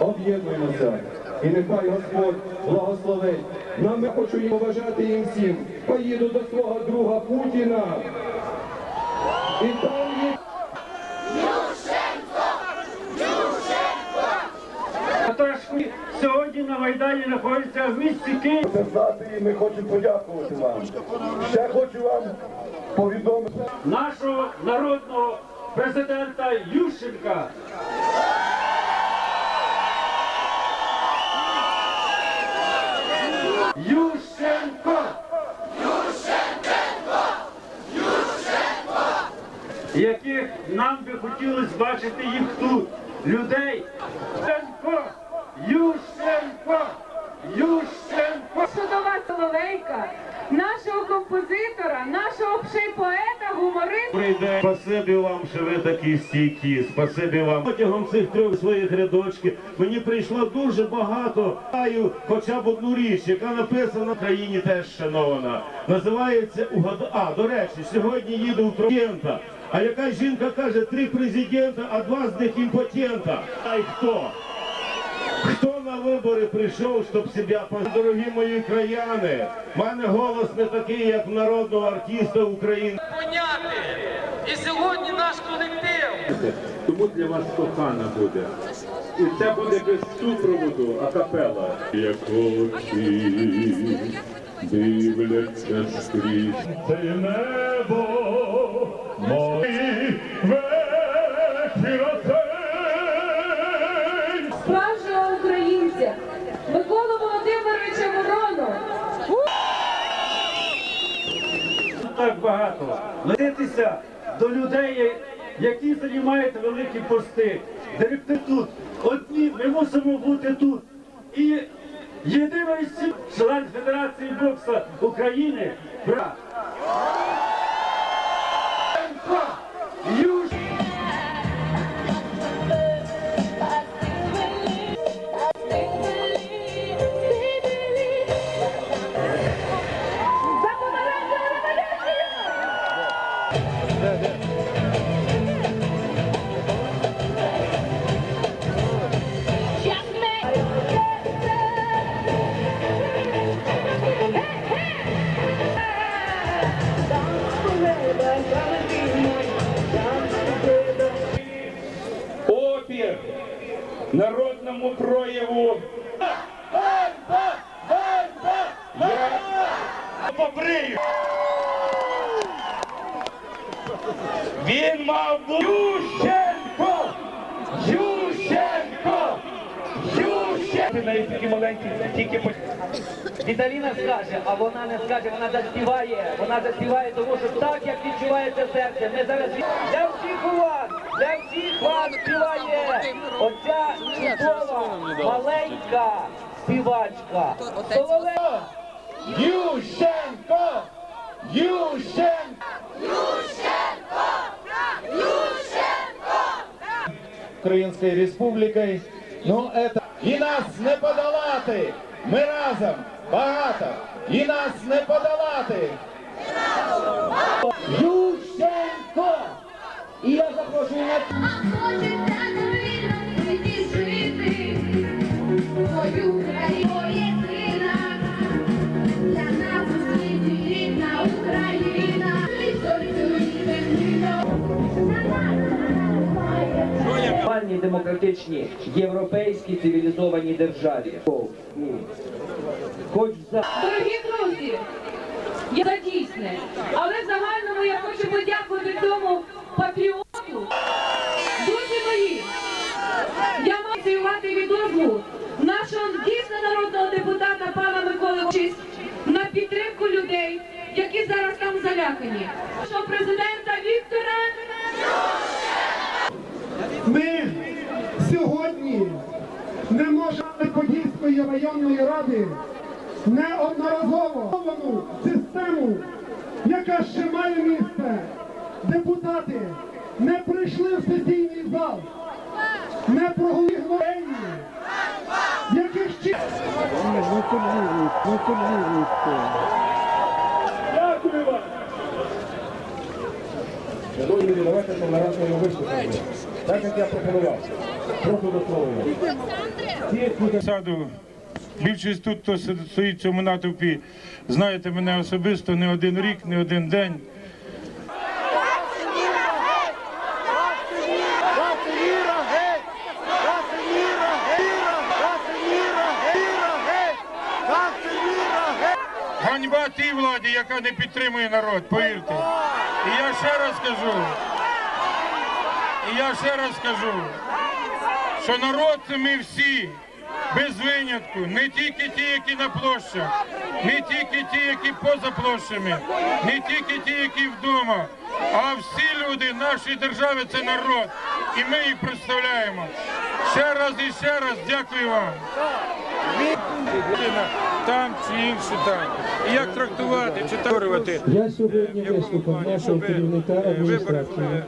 об'єднуємося. І нехай Господь благословить. Нам я хочу їм побажати їм всім. Поїду до свого друга Путіна. І там їх Отож, сьогодні на Майдані знаходиться в місті Київ. І ми хочемо подякувати вам. Ще хочу вам повідомити. нашого народного президента Ющенка. Ющенко! Яких нам би хотілося бачити їх тут, людей. Ющенко! Ющенко! Ющенко! Судова Соловейка, нашого композитора, нашого пшей поета, гумориста. Прийде. Спасибі вам, що ви такі стійкі. Спасибі вам. Протягом цих трьох своїх рядочків мені прийшло дуже багато. Знаю хоча б одну річ, яка написана в країні теж шанована. Називається угад... А, до речі, сьогодні їду в президента. А яка жінка каже, три президента, а два з них імпотента. А й хто? Хто на вибори прийшов, щоб себе пос- Дорогі мої краяни, в мене голос не такий, як народного артиста України. поняти. І сьогодні наш колектив Тому для вас кохана буде. І це буде без супроводу, а капела. Як очі дивляться скрізь. Це небо мої вечір справжнього українця Миколу Володимировича Ворону. так багато. Летитися до людей, які займають великі пости. Директор тут. Одні ми мусимо бути тут. І єдиний член Федерації бокса України брат. Вона не скаже, вона заспіває. Вона заспіває, тому що так, як відчувається серце. Ми зараз для всіх у вас, для всіх вас співає оця чудова, маленька співачка. Соловей. Ющенко! Ющенко! Українською республікою. Ну, это... І нас не подолати! Ми разом! Багато! І нас не подолати! Ющенко! І я запрошую на Хочеться довільно світі жити, твою країну єдина, для нас у світі рідна Україна, лісою і землею. Нормальній, демократичній, державі. Хоч за Дорогі друзі, я за дійсне, але в загальному я хочу подякувати тому патріоту. Друзі мої, я маю ініціювати відозву нашого дійсно народного депутата пана Миколи Вовчись на підтримку людей, які зараз там залякані. Нашого президента Віктора Ми сьогодні не можемо Подільської районної ради неодноразовоовану систему, яка ще має місце. Депутати не прийшли в сесійний зал, не проголосували, яких чи... Дякую вам! Шановні, давайте помаранчеву виступимо. Так як я пропонував. Прошу до слова. Саду. Більшість тут, хто стоїть в цьому натовпі, знаєте мене особисто не один рік, не один день. Ганьба тій владі, яка не підтримує народ, повірте. І я ще раз кажу, і я ще раз кажу, що народ це ми всі, без винятку, не тільки ті, які на площах, не тільки ті, які поза площами, не тільки ті, які вдома, а всі люди нашої держави це народ, і ми їх представляємо. Ще раз і ще раз дякую вам. Там чи інше там. І як трактувати, чи трактувати. Я сьогодні виступив нашого керівника адміністрації.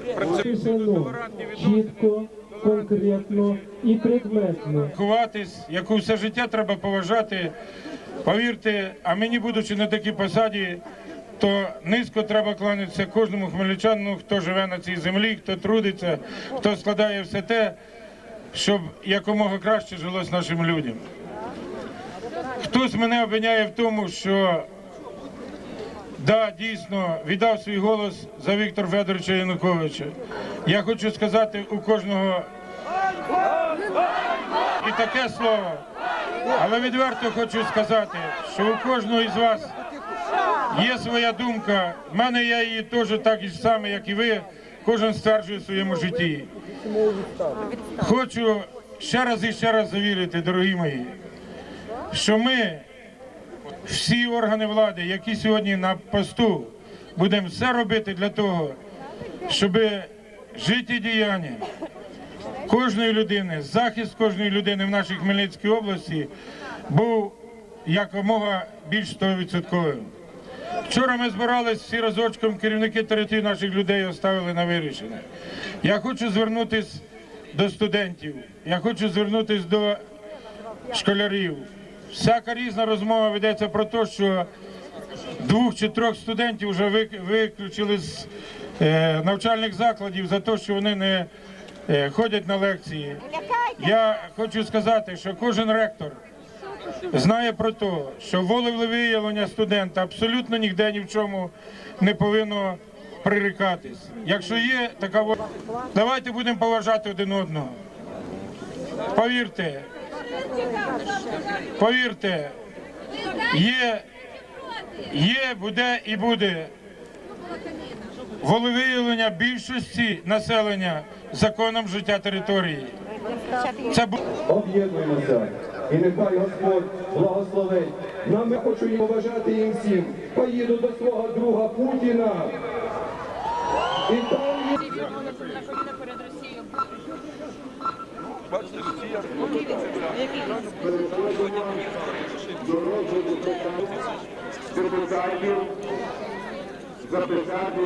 Все одно чітко, конкретно і предметно. ховатись, яку все життя треба поважати. Повірте, а мені, будучи на такій посаді, то низько треба кланятися кожному хмельничанину, хто живе на цій землі, хто трудиться, хто складає все те, щоб якомога краще жилось нашим людям. Хтось мене обвиняє в тому, що да, дійсно віддав свій голос за Віктора Федоровича Януковича. Я хочу сказати у кожного і таке слово. Але відверто хочу сказати, що у кожного із вас є своя думка. В мене я її теж так і саме, як і ви. Кожен стверджує в своєму житті. Хочу ще раз і ще раз завірити, дорогі мої, що ми, всі органи влади, які сьогодні на посту, будемо все робити для того, щоб життєдіяння кожної людини, захист кожної людини в нашій Хмельницькій області був якомога більш 100%. Вчора ми збирались всі разочком, керівники території наших людей оставили на вирішення. Я хочу звернутися до студентів, я хочу звернутися до школярів. Всяка різна розмова ведеться про те, що двох чи трьох студентів вже виключили з е, навчальних закладів за те, що вони не е, ходять на лекції. Я хочу сказати, що кожен ректор знає про те, що волевиявлення студента абсолютно ніде ні в чому не повинно прирікатись. Якщо є така воля, давайте будемо поважати один одного. Повірте, повірте, є, є, буде і буде волевиявлення більшості населення законом життя території. Це бу- Об'єднуємося. І нехай Господь благословить. Нам ми хочу їм побажати їм всім. Поїду до свого друга Путіна. І там є депутатів записати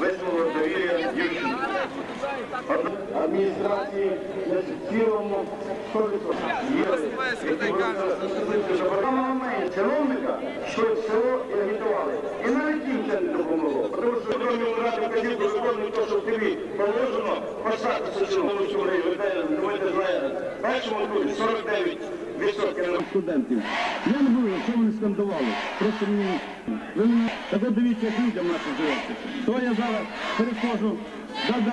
висловив довір'я Юрченку. Адміністрації в цілому. Чиновника, що село і агітували. І навіть їм це не допомогло. Тому що кроме брати вказівку виконує те, що в тобі положено, цю граю, давайте знаєте, першому турі 49 відсотків студентів. Я не буду, що вони скандували. Просто мені, ви мене, так от дивіться, як людям наші живеться. То я зараз перехожу, да-да.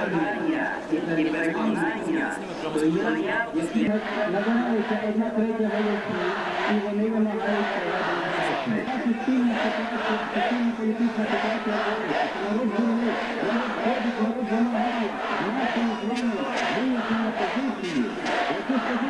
pożegnania i przekonania do Julia. Nagłowaliście jedna trzecia rewolucji i oni wymagaliście Ta fikcyjna sytuacja, fikcyjna polityczna sytuacja, naród Unii, naród Chodzik, naród Zamachania, naszym zwanym, wynik na pozycji, jakieś pozycje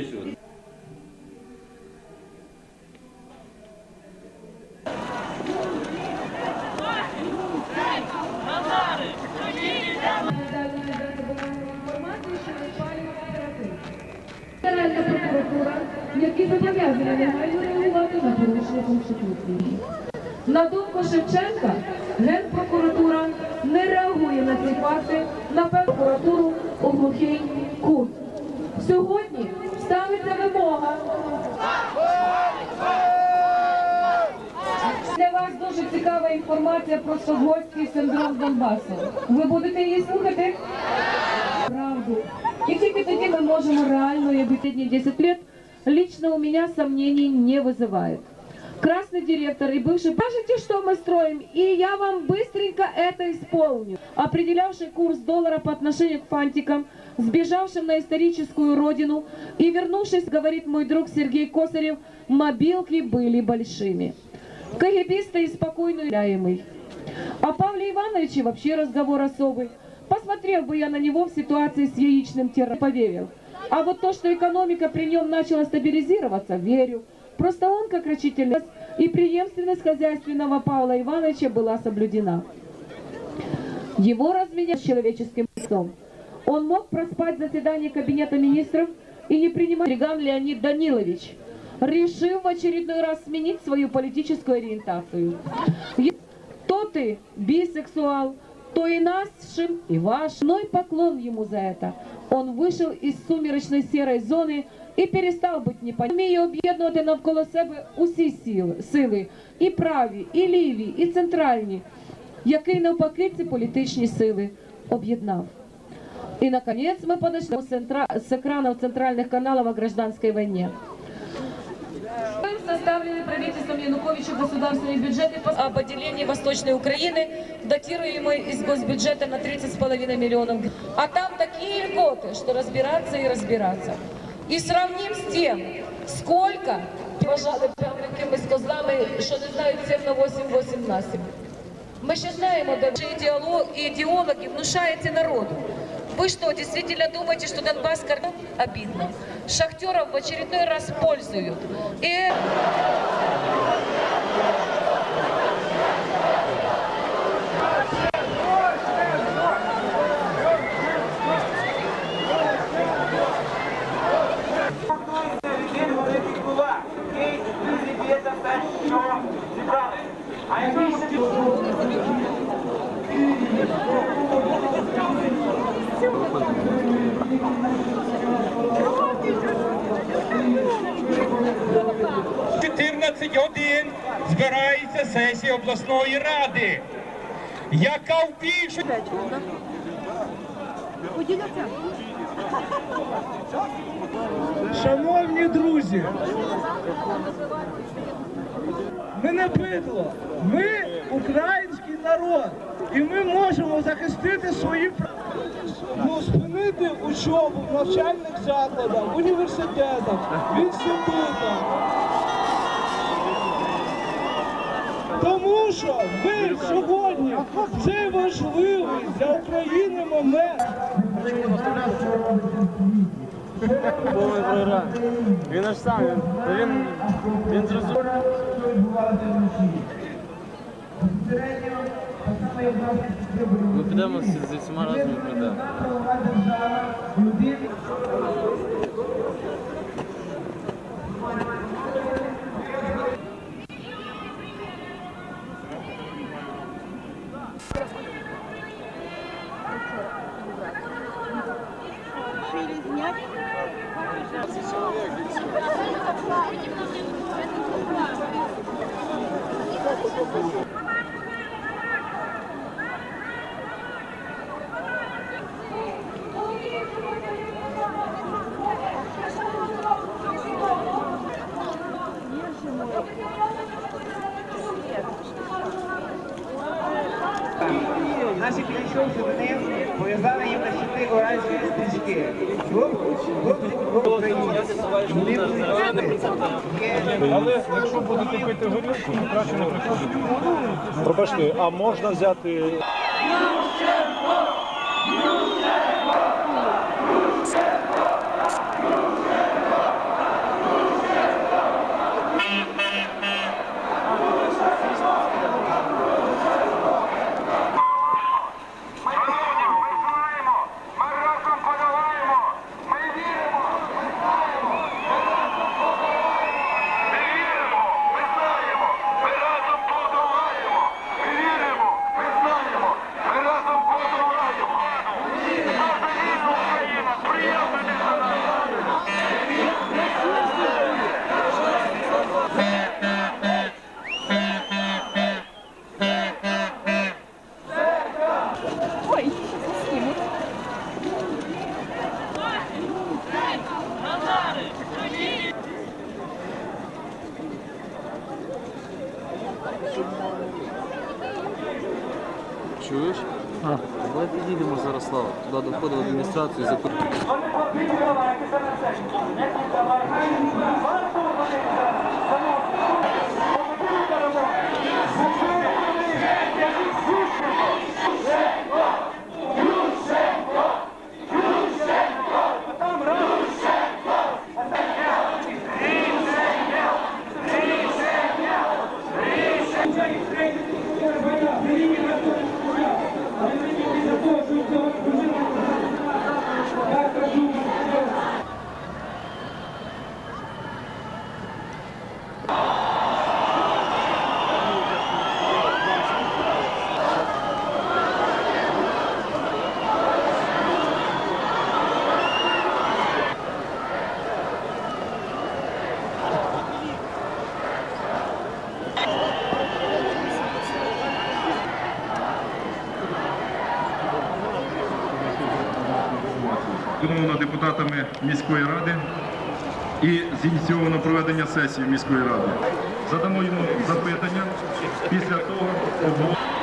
На Шевченка, Генпрокуратура не реагує на ці факти на прокуратуру у глухий кут. Сьогодні ставиться вимога. Для вас дуже цікава інформація про Стокгольмський синдром Донбасу. Ви будете її слухати? Правду. И тільки тоді ми можемо реально, я последние 10 лет, лично у меня сомнений не вызывает. Красный директор и бывший, скажите, что мы строим, и я вам быстренько это исполню. Определявший курс доллара по отношению к фантикам, сбежавшим на историческую родину и вернувшись, говорит мой друг Сергей Косарев, мобилки были большими. КГБисты и спокойно управляемый. О Павле Ивановиче вообще разговор особый. Посмотрел бы я на него в ситуации с яичным террором, поверил. А вот то, что экономика при нем начала стабилизироваться, верю. Просто он, как рачительность и преемственность хозяйственного Павла Ивановича была соблюдена. Его разменял с человеческим лицом. Он мог проспать заседание Кабинета министров и не принимать Риган Леонид Данилович, решив в очередной раз сменить свою политическую ориентацию. То ты бисексуал, то и нашим, и ваш. Мной поклон ему за это. Он вышел из сумеречной серой зони і перестав бути непонятним. Вміє об'єднувати навколо себе усі сили, сили, і праві, і ліві, і центральні, який навпаки ці політичні сили об'єднав. И, наконец, мы подошли с центра- с экранов центральных каналов о гражданской войне. Составлены правительством Януковича государственные бюджеты по- об отделении Восточной Украины, датируемые из госбюджета на 30,5 миллионов. А там такие льготы, что разбираться и разбираться. І сравним з тим, сколько вважали прямо якимись козлами, що не знають 7 на 8, 8 на 7. Мы ще знаємо, де ваші ідеолог, ідеологи внушаете народу. Вы что, действительно думаете, что Донбасс кормил? Обидно. Шахтеров в очередной раз пользуют. И 21 збирається сесія обласної ради, яка в більшу... Шановні друзі, ми не бидло, ми український народ, і ми можемо захистити свої права. Ну, спинити учобу в навчальних закладах, університетах, інститутах. Тому що ми сьогодні в цей важливий для України момент. Він аж сам, він, він зрозумів. Ми підемо зі всіма разом прийдемо. Наші підійшовши до них, пов'язали їм на щити оранжеві українці. Але якщо будете пити горілку, то краще не приходити. Пробачте, а можна взяти Чуєш? А. Давай підійдемо зараз, Слава. Туди до входу в адміністрацію і запитаємо. Пропоновано депутатами міської ради і зініційовано проведення сесії міської ради. Задамо йому запитання. Після того обговоримо.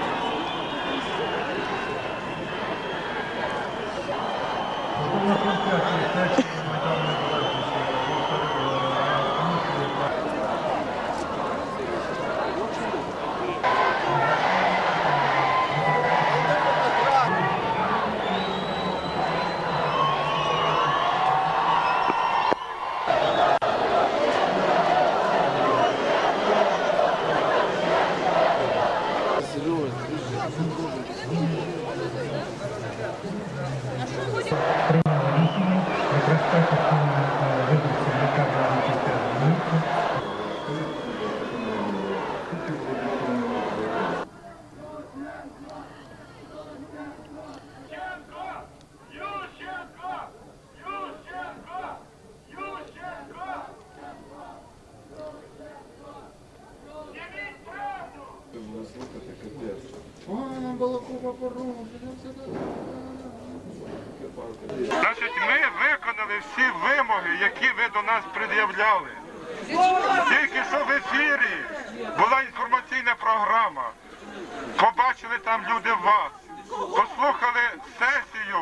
Послухали сесію,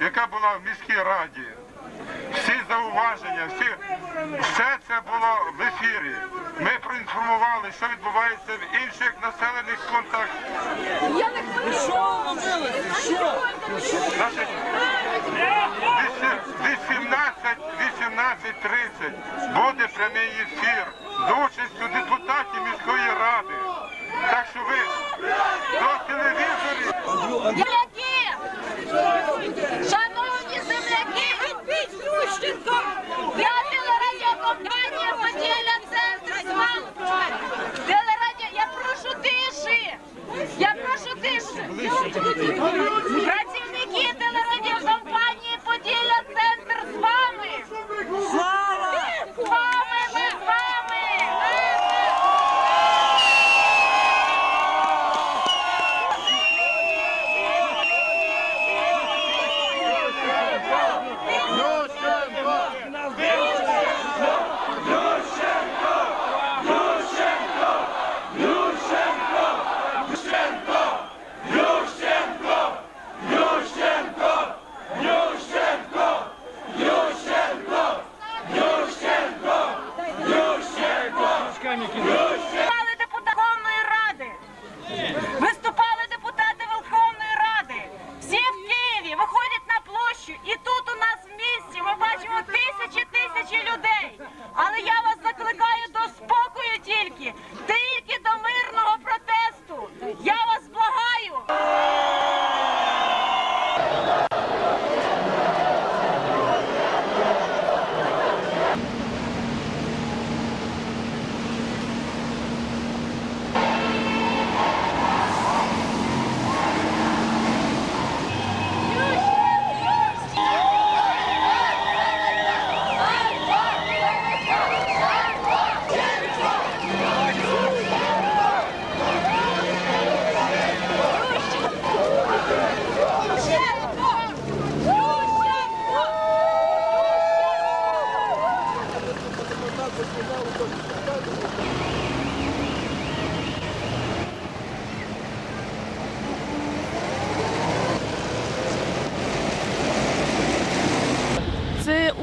яка була в міській раді. Всі зауваження, всі, все це було в ефірі. Ми проінформували, що відбувається в інших населених пунктах. Значить, 18, 18.30 буде прямий ефір з участю депутатів міської ради. Так що ви. Земляки! Шановні земляки! Я телерадіокомпанія «Поділля Центр» з вами. Телерадіо, я прошу тиші! Я прошу тиші! Працівники телерадіокомпанії «Поділля Центр» з вами!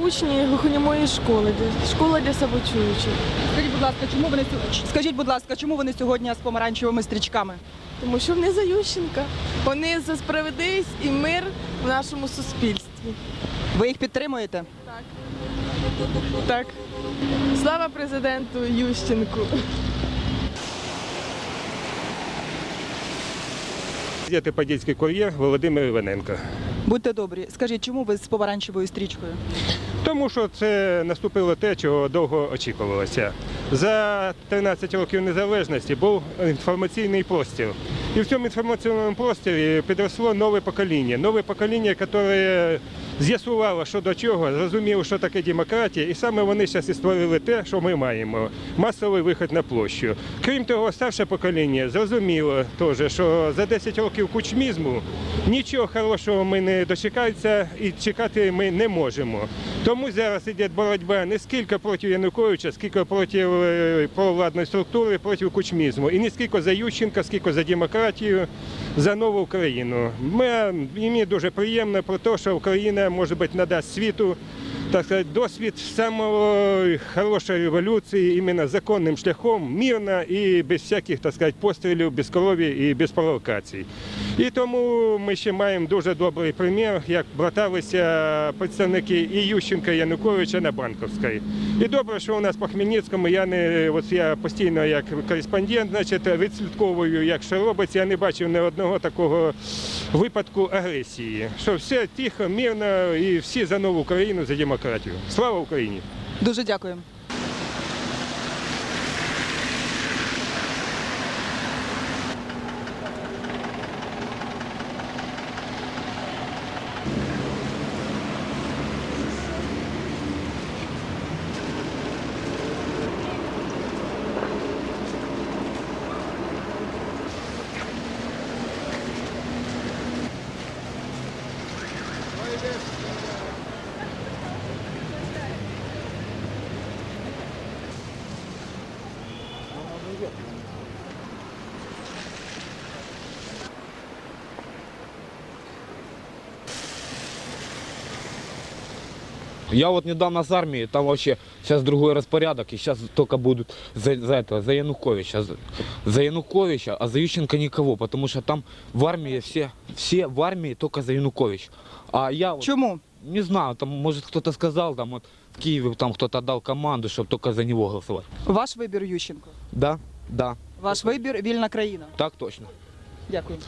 Учні глухонімої школи, школа для самочуючих. Скажіть, будь ласка, чому вони скажіть, будь ласка, чому вони сьогодні з помаранчевими стрічками? Тому що вони за Ющенка. Вони за справедливість і мир в нашому суспільстві. Ви їх підтримуєте? Так. Слава президенту Ющенку. Газети «Подільський кур'єр» Володимир Іваненко. Будьте добрі, скажіть, чому ви з помаранчевою стрічкою? Тому що це наступило те, чого довго очікувалося. За 13 років незалежності був інформаційний простір. І в цьому інформаційному просторі підросло нове покоління. Нове покоління, яке з'ясувало, що до чого, зрозуміло, що таке демократія, і саме вони зараз і створили те, що ми маємо масовий вихід на площу. Крім того, старше покоління зрозуміло теж, що за 10 років кучмізму нічого хорошого ми не дочекаємося і чекати ми не можемо. Тому зараз йде боротьба не скільки проти Януковича, скільки проти е, провладної структури, проти кучмізму. І не скільки за Ющенка, скільки за демократію, за нову Україну. Ми, мені дуже приємно про те, що Україна, може бути, надасть світу так сказати, досвід самого хорошої революції, іменно законним шляхом, мирно і без всяких так сказати, пострілів, без крові і без провокацій. І тому ми ще маємо дуже добрий примір, як браталися представники і Ющенка, і Януковича на Банковській. І добре, що у нас по Хмельницькому я не от я постійно як кореспондент, значить, відслідковую, як що робиться. Я не бачив ні одного такого випадку агресії. Що все тихо, мирно і всі за нову Україну, за демократію. Слава Україні! Дуже дякую. Я вот недавно с армии, там вообще сейчас другой распорядок, и сейчас только будут за, за этого, за Януковича, за, за Януковича, а за Ющенко никого, потому что там в армии все, все в армии только за Янукович. А я вот, Чому? не знаю, там может кто-то сказал, там вот в Киеве там кто-то дал команду, чтобы только за него голосовать. Ваш вибір Ющенко. Да, да, Ваш вибір вільна країна. так точно. Дякую.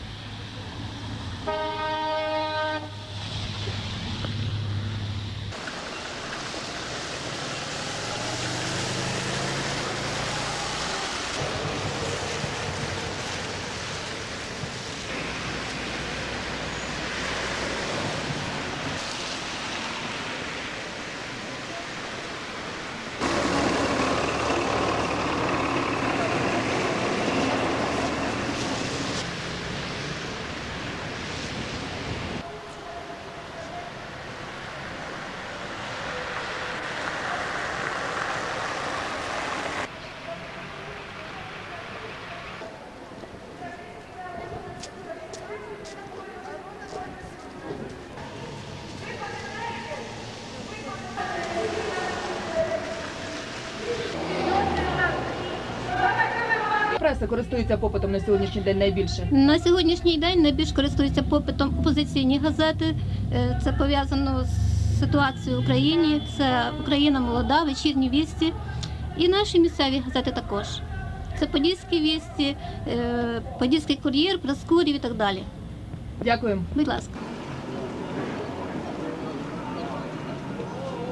Преса користується попитом на сьогоднішній день найбільше. На сьогоднішній день найбільш користуються попитом опозиційні газети. Е, Це пов'язано з ситуацією в Україні. Це Україна молода, вечірні вісті. І наші місцеві газети також. Це Подільські вісті, е, Подільський кур'єр, Проскурів і так далі. Дякуємо. Будь ласка.